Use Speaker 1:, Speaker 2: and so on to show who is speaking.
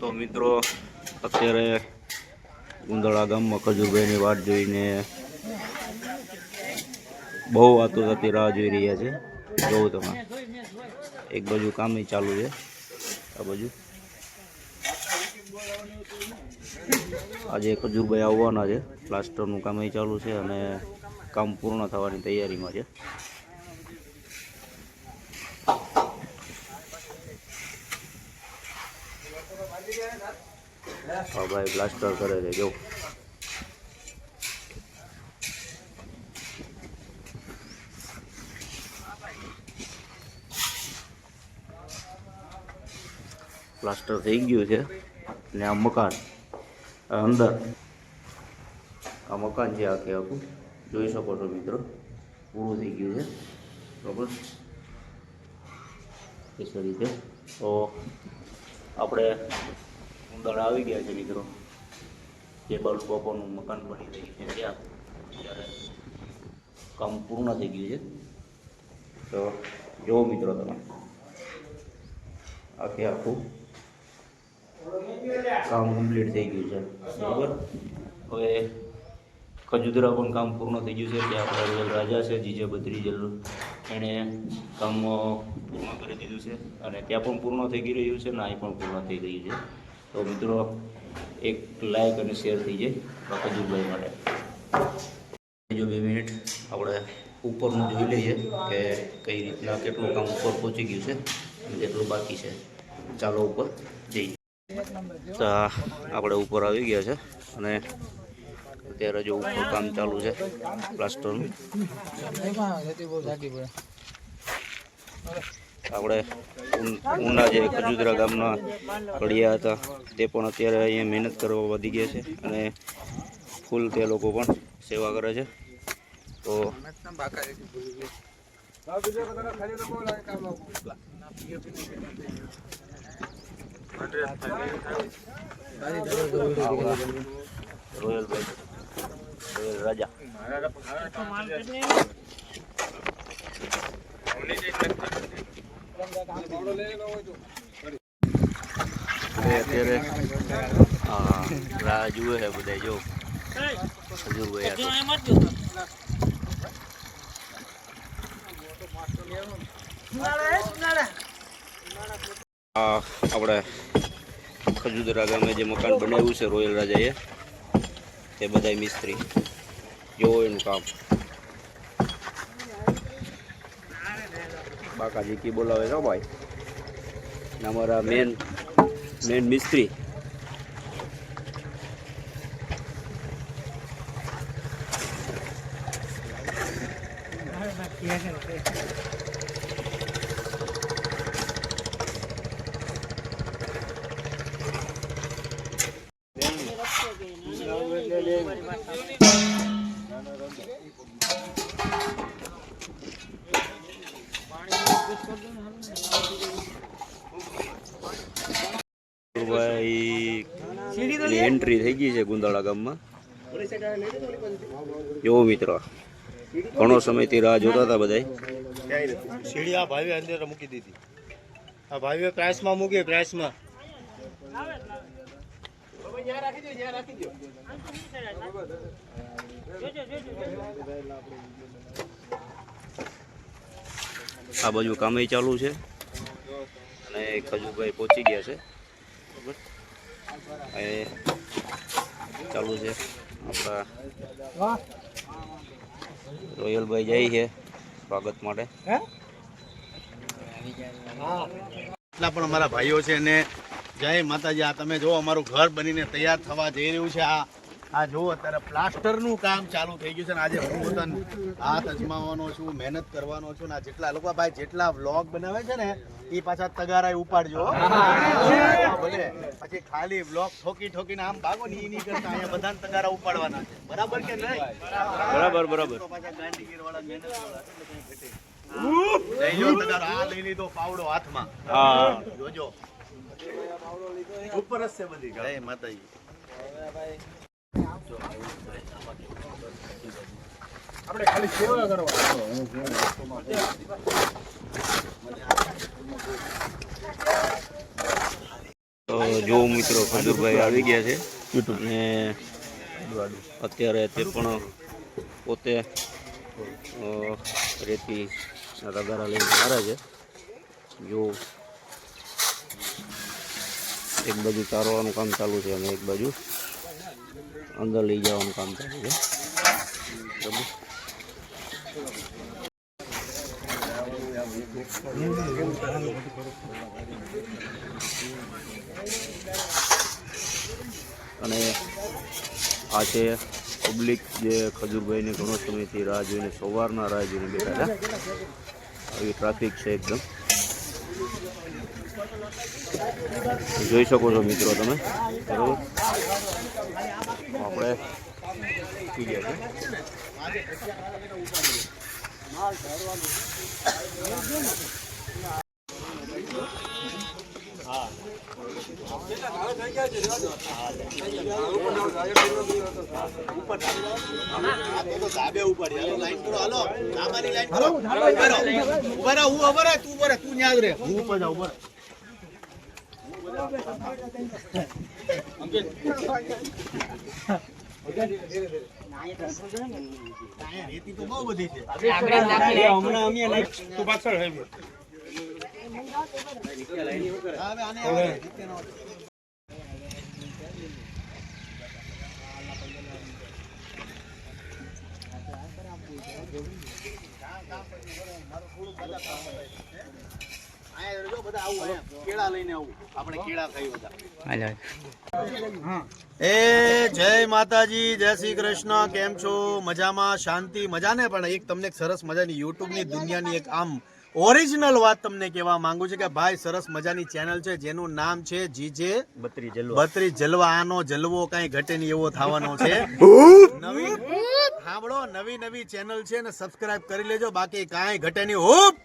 Speaker 1: તો મિત્રો, અત્યારે ઉંદળા ગામમાં ખજુરભાઈની વાટ જોઈને બહુ વાતો થતી રાહ જોઈ રહ્યા છે. જોવું તમે. એક બાજુ કામ ચાલુ છે, આ બાજુ. આજે ખજુરભાઈ આવવાના છે, પ્લાસ્ટરનું કામ ચાલુ છે અને કામ પૂર્ણ થવાની તૈયારીમાં છે. હા ભાઈ પ્લાસ્ટર કરે છે જો પ્લાસ્ટર થઈ ગયું છે ને આ મકાન આ અંદર આ મકાન છે આખે આખું જોઈ શકો છો મિત્રો પૂરું થઈ ગયું છે બરાબર એ રીતે તો આપણે ઉંદર આવી ગયા છે મિત્રો. જે ટેબલ કોપોનું મકાન બની રહ્યું છે, ત્યાં ત્યારે કામ પૂર્ણ થઈ ગયું છે. તો જુઓ મિત્રો તમે. આખે આખું કામ કમ્પ્લીટ થઈ ગયું છે. બરાબર? હવે ખજુદરા પણ કામ પૂર્ણ થઈ ગયું છે. ત્યાં આપણા રાજા છે, જીજે બદ્રી, જલ એણે કામ પૂર્ણ કરી દીધું છે અને ત્યાં પણ પૂર્ણ થઈ ગઈ રહ્યું છે ને અહીં પણ પૂર્ણ થઈ ગયું છે. તો મિત્રો, એક લાઈક અને શેર થઈ જાય ખજૂરભાઈ માટે. જો બે મિનિટ આપણે ઉપરનું જોઈ લઈએ કે કઈ રીતના કેટલું કામ ઉપર પહોંચી ગયું છે અને કેટલું બાકી છે. ચાલો ઉપર જઈએ. તો આપણે ઉપર આવી ગયા છે અને અત્યારે જો ઉપર કામ ચાલુ છે પ્લાસ્ટરનું આપણે ઉન- જે ખજુદરા ગામના કડિયા હતા, તે પણ અત્યારે અહીંયા મહેનત કરવા વધી ગયા છે અને ફૂલ તે લોકો પણ સેવા કરે છે. તો રોયલ રોયલ રાજા. અત્યારે રાહ જુએ છે બધા, જો. આ આપણે ખજૂદરા ગામે જે મકાન બનાવ્યું છે, રોયલ રાજાએ તે બધા મિસ્ત્રી. જોવો એનું કામ બાકાજી કી બોલાવે છો ભાઈ ને અમારા મેન મેન મિસ્ત્રી ભાઈ એન્ટ્રી થઈ ગઈ છે ગુંદાળા ગામમાં. એવો મિત્રો. ઘણો સમયથી રાહ જોતા હતા બધા
Speaker 2: સીડી આ ભાઈએ અંદર મૂકી દીધી. આ ભાઈએ પ્રાઇસમાં મૂકી પ્રાઇસમાં
Speaker 1: આ બાજુ કામે ચાલુ છે. અને ખજૂરભાઈ પહોંચી ગયા છે. એ ચાલુ છે. આપણા રોયલભાઈ જાય છે સ્વાગત માટે.
Speaker 2: એટલા પણ અમારા ભાઈઓ છે ને જય માતાજી આ તમે જો અમારું ઘર બનીને તૈયાર થવા જઈ રહ્યું છે. આ આ જો અત્યારે પ્લાસ્ટરનું કામ ચાલુ થઈ ગયું છે ને આજે હું પોતાનો હાથ અજમાવવાનો છું મહેનત કરવાનો છું ને આ જેટલા લોકો ભાઈ જેટલા વ્લોગ બનાવે છે ને એ પાછા તગારા ઉપાડજો. ભલે પછી ખાલી વ્લોગ ઠોકી ઠોકીને આમ ભાગો ને એની નહીં કરતા અહીંયા બધાને તગારા ઉપાડવાના છે. બરાબર કે નહીં?
Speaker 1: બરાબર બરાબર.
Speaker 2: પાછા ગાંધીગીર વાળા મહેનત વાળા એટલે કઈ ઘટે. લઈ લો તગારો. આ લઈ લીધો પાવડો હાથમાં. જોજો. ઉપર જ છે બધી જય માતાજી.
Speaker 1: તો જો મિત્રો ખજુરભાઈ આવી ગયા છે અને અત્યારે તે પણ પોતે રેતી રગારા લઈને મારે છે. જો એક બાજુ તારવાનું કામ ચાલુ છે અને એક બાજુ અંદર લઈ જવાનું કામ ચાલુ છે. અને આ છે પબ્લિક જે ખજૂરભાઈને ઘણો સમયથી રાહ જોઈને સવારના રાહ જોઈને બેઠા હતા. આવી ટ્રાફિક છે એકદમ. જોઈ શકો છો મિત્રો તમે બરોબર આપણે
Speaker 2: ઉપર લાઈન કરો હાલો ધાબાની લાઈન કરો. હું ઊભા તું ઊભા રહે તું ન્યાજ રે હું ઉપર જાઉં ઊભા રહે. થોડું બધા કામ એ જય માતાજી જય શ્રી કૃષ્ણ. કેમ છો? મજામાં? શાંતિ? મજા ને પણ એક તમને એક સરસ મજાની યુટ્યુબની દુનિયાની એક આમ ઓરિજિનલ વાત તમને કહેવા માંગુ છું કે ભાઈ સરસ મજાની ચેનલ છે જેનું નામ છે જીજે
Speaker 1: બત્રી જલવા.
Speaker 2: બત્રી જલવા. આનો જલવો કઈ ઘટે નહીં એવો થવાનો છે. નવી સાંભળો નવી નવી ચેનલ છે ને સબસ્ક્રાઇબ કરી લેજો. બાકી કાંઈ ઘટે નહીં. હુપ!